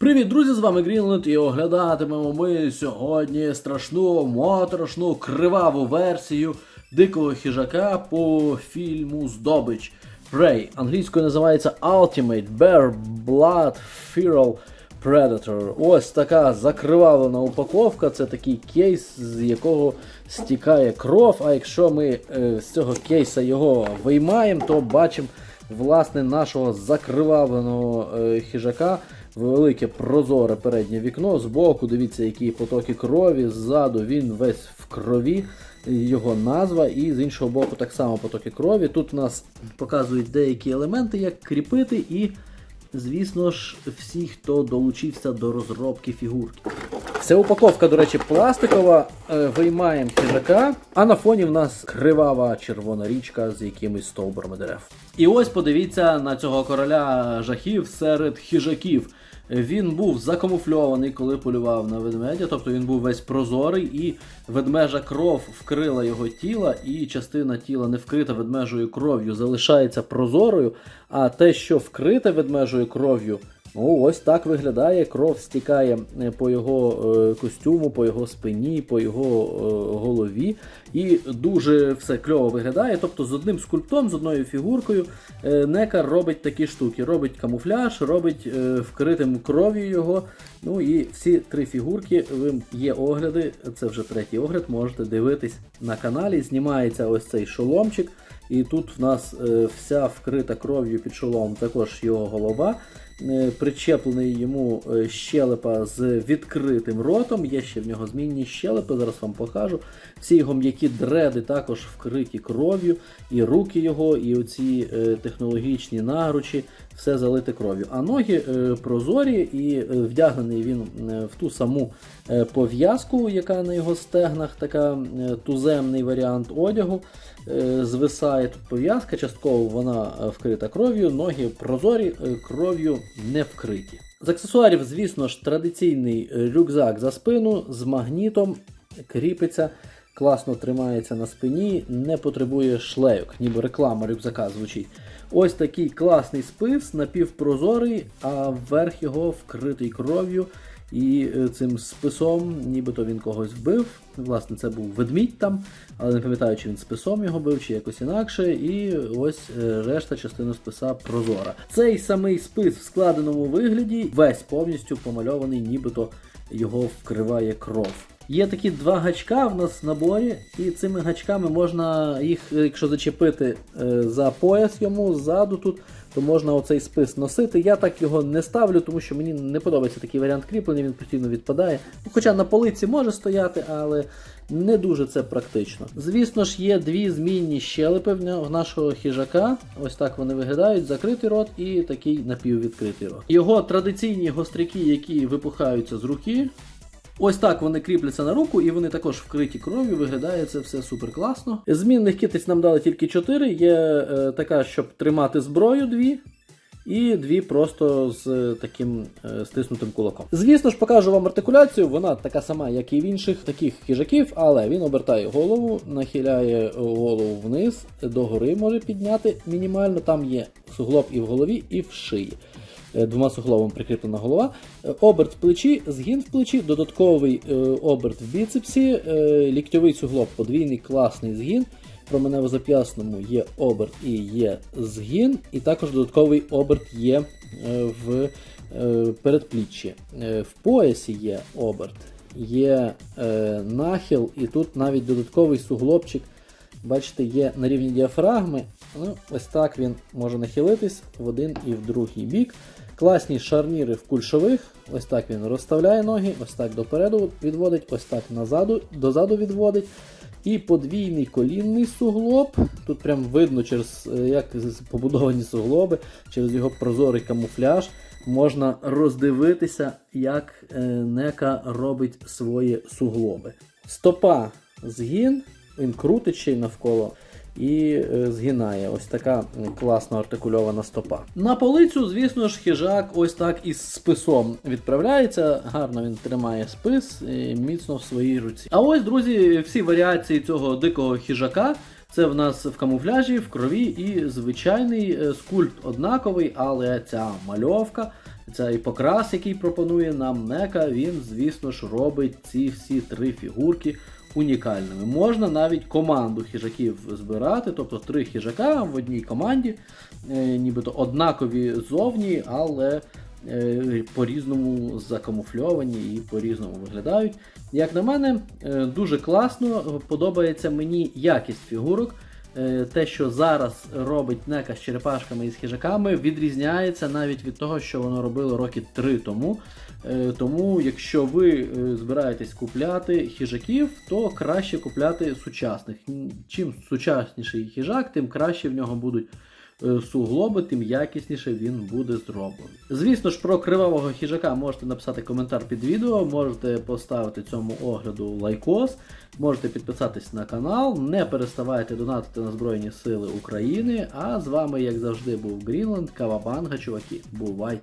Привіт, друзі! З вами Грінленд і оглядатимемо ми сьогодні страшну, моторошну, криваву версію дикого хижака по фільму Здобич Prey. Англійською називається Ultimate Bear Blood Feral Predator. Ось така закривавлена упаковка. Це такий кейс, з якого стікає кров. А якщо ми е, з цього кейса його виймаємо, то бачимо власне нашого закривавленого е, хижака. Велике прозоре переднє вікно. Збоку, дивіться, які потоки крові. Ззаду він весь в крові, його назва, і з іншого боку так само потоки крові. Тут у нас показують деякі елементи, як кріпити, і, звісно ж, всі, хто долучився до розробки фігурки. Ця упаковка, до речі, пластикова. Е, Виймаємо хижака, а на фоні в нас кривава червона річка з якимись стовбурами дерев. І ось подивіться на цього короля жахів серед хижаків. Він був закамуфльований, коли полював на ведмедя, тобто він був весь прозорий, і ведмежа кров вкрила його тіло, і частина тіла не вкрита ведмежою кров'ю залишається прозорою. А те, що вкрите ведмежою кров'ю, ну ось так виглядає. Кров стікає е, по його е, костюму, по його спині, по його е, голові. І дуже все кльово виглядає. Тобто з одним скульптом, з одною фігуркою е, Нека робить такі штуки. Робить камуфляж, робить вкритим кров'ю його. Ну і всі три фігурки ви- є огляди. Це вже третій огляд. Можете дивитись на каналі. Знімається ось цей шоломчик. І тут в нас е, вся вкрита кров'ю під шоломом, також його голова. Е, Причеплений йому е, щелепа з відкритим ротом. Є ще в нього змінні щелепи, зараз вам покажу. Всі його м'які дреди також вкриті кров'ю, і руки його, і оці технологічні нагручі, все залите кров'ю. А ноги прозорі і вдягнений він в ту саму пов'язку, яка на його стегнах, така туземний варіант одягу. Е, Звисає тут пов'язка, частково вона е, вкрита кров'ю, ноги прозорі, е, кров'ю не вкриті. З аксесуарів, звісно ж, традиційний е, рюкзак за спину з магнітом, кріпиться, класно тримається на спині, не потребує шлейок, ніби реклама рюкзака звучить. Ось такий класний спис, напівпрозорий, а верх його вкритий кров'ю. І е, цим списом, нібито він когось вбив. Власне, це був ведмідь там, але не пам'ятаю, чи він списом його бив, чи якось інакше. І ось е, решта частину списа прозора. Цей самий спис в складеному вигляді, весь повністю помальований, нібито його вкриває кров. Є такі два гачка в нас в наборі, і цими гачками можна їх, е, якщо зачепити е, за пояс йому ззаду тут, то можна оцей спис носити. Я так його не ставлю, тому що мені не подобається такий варіант кріплення, він постійно відпадає. Ну, Хоча на полиці може стояти, але не дуже це практично. Звісно ж, є дві змінні щелепи в нашого хижака. Ось так вони виглядають: закритий рот і такий напіввідкритий рот. Його традиційні гостряки, які випухаються з руки. Ось так вони кріпляться на руку, і вони також вкриті кров'ю. Виглядає це все супер класно. Змінних китиць нам дали тільки 4. Є е, така, щоб тримати зброю, дві. І дві просто з е, таким е, стиснутим кулаком. Звісно ж, покажу вам артикуляцію. Вона така сама, як і в інших таких хижаків, але він обертає голову, нахиляє голову вниз, догори може підняти мінімально. Там є суглоб і в голові, і в шиї. Е, Двома суглобами прикріплена голова. Е, Оберт в плечі, згін в плечі, додатковий е, оберт в біцепсі, ліктьовий суглоб, подвійний класний згін. Променево-зап'ясному є оберт і є згін, і також додатковий оберт є в передпліччі. В поясі є оберт, є нахил, і тут навіть додатковий суглобчик. Бачите, є на рівні діафрагми. Ну, ось так він може нахилитись в один і в другий бік. Класні шарніри в кульшових. Ось так він розставляє ноги, ось так допереду відводить, ось так назаду, дозаду відводить. І подвійний колінний суглоб. Тут прям видно, через е, як побудовані суглоби, через його прозорий камуфляж. Можна роздивитися, як е, Нека робить свої суглоби. Стопа згін, він крутить ще й навколо і е, згинає. Ось така класно артикульована стопа. На полицю, звісно ж, хижак ось так із списом відправляється. Гарно він тримає спис і міцно в своїй руці. А ось, друзі, всі варіації цього дикого хижака. Це в нас в камуфляжі, в крові і звичайний е, скульпт однаковий, але ця мальовка цей покрас, який пропонує нам Нека, він, звісно ж, робить ці всі три фігурки унікальними. Можна навіть команду хижаків збирати, тобто три хижака в одній команді, е, нібито однакові зовні, але е, по-різному закамуфльовані і по-різному виглядають. Як на мене, е, дуже класно, подобається мені якість фігурок. Е, Те, що зараз робить Нека з черепашками і з хижаками, відрізняється навіть від того, що воно робило роки три тому. Е, Тому, якщо ви е, збираєтесь купляти хижаків, то краще купляти сучасних. Чим сучасніший хижак, тим краще в нього будуть суглоби, тим якісніше він буде зроблений. Звісно ж, про кривавого хижака можете написати коментар під відео, можете поставити цьому огляду лайкос, можете підписатись на канал, не переставайте донатити на Збройні Сили України. А з вами, як завжди, був Грінланд, Кавабанга, чуваки. Бувайте!